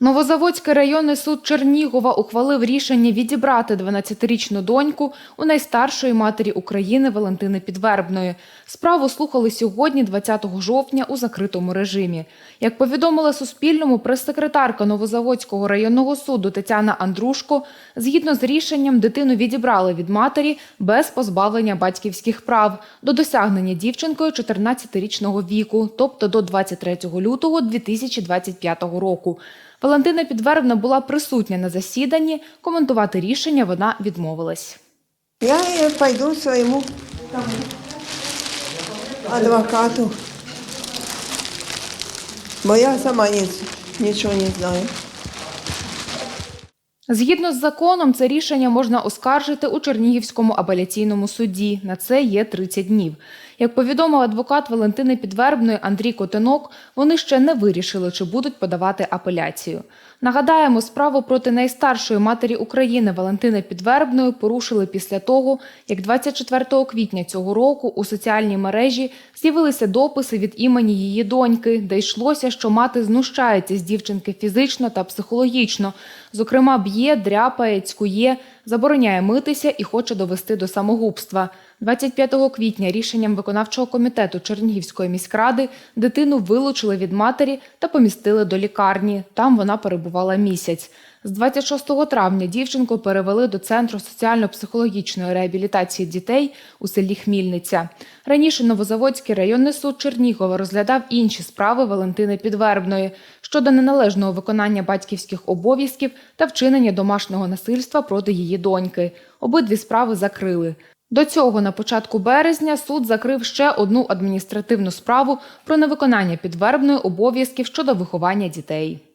Новозаводський районний суд Чернігова ухвалив рішення відібрати 12-річну доньку у найстаршої матері України Валентини Підвербної. Справу слухали сьогодні, 20 жовтня, у закритому режимі. Як повідомила Суспільному прес-секретарка Новозаводського районного суду Тетяна Андрушко, згідно з рішенням дитину відібрали від матері без позбавлення батьківських прав до досягнення дівчинкою 14-річного віку, тобто до 23 лютого 2025 року. Валентина Підвербна була присутня на засіданні. Коментувати рішення вона відмовилась. Я э, пойду своему адвокату, бо я сама нічого не знаю. Згідно з законом, це рішення можна оскаржити у Чернігівському апеляційному суді. На це є 30 днів. Як повідомив адвокат Валентини Підвербної Андрій Котенок, вони ще не вирішили, чи будуть подавати апеляцію. Нагадаємо, справу проти найстаршої матері України Валентини Підвербної порушили після того, як 24 квітня цього року у соціальній мережі з'явилися дописи від імені її доньки, де йшлося, що мати знущається з дівчинки фізично та психологічно. Зокрема, б'є, дряпає, цькує, забороняє митися і хоче довести до самогубства. 25 квітня рішенням виконавчого комітету Чернігівської міськради дитину вилучили від матері та помістили до лікарні. Там вона перебувала місяць. З 26 травня дівчинку перевели до центру соціально-психологічної реабілітації дітей у селі Хмільниця. Раніше Новозаводський районний суд Чернігова розглядав інші справи Валентини Підвербної щодо неналежного виконання батьківських обов'язків та вчинення домашнього насильства проти її доньки. Обидві справи закрили. До цього на початку березня суд закрив ще одну адміністративну справу про невиконання підвербної обов'язків щодо виховання дітей.